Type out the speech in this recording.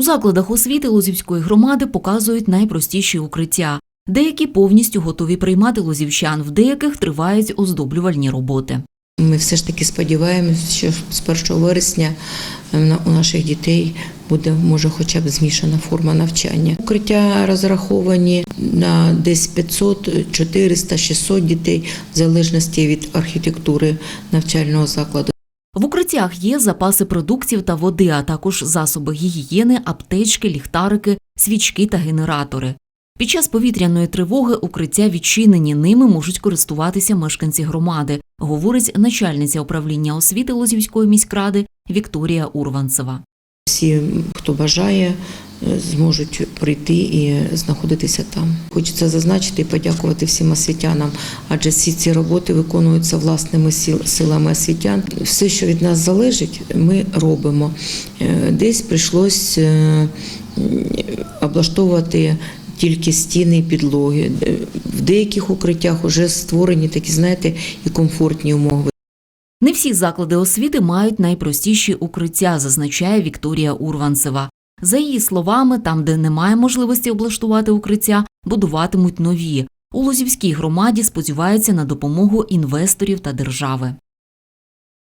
У закладах освіти Лозівської громади показують найпростіші укриття. Деякі повністю готові приймати лозівчан, в деяких тривають оздоблювальні роботи. Ми все ж таки сподіваємося, що з 1 вересня е, у наших дітей буде може хоча б змішана форма навчання. Укриття розраховані на десь 500, 400, 600 дітей, в залежності від архітектури навчального закладу. Укриттях є запаси продуктів та води, а також засоби гігієни, аптечки, ліхтарики, свічки та генератори. Під час повітряної тривоги укриття відчинені, ними можуть користуватися мешканці громади, говорить начальниця управління освіти Лозівської міськради Вікторія Урванцева. Всі, хто бажає, зможуть прийти і знаходитися там. Хочеться зазначити і подякувати всім освітянам, адже всі ці роботи виконуються власними сил- силами освітян. Все, що від нас залежить, ми робимо. Е, Десь прийшлось е, облаштовувати. Тільки стіни і підлоги. Е, В деяких укриттях вже створені такі, знаєте, і комфортні умови. Не всі заклади освіти мають найпростіші укриття, зазначає Вікторія Урванцева. За її словами, там, де немає можливості облаштувати укриття, будуватимуть нові. У Лозівській громаді сподіваються на допомогу інвесторів та держави.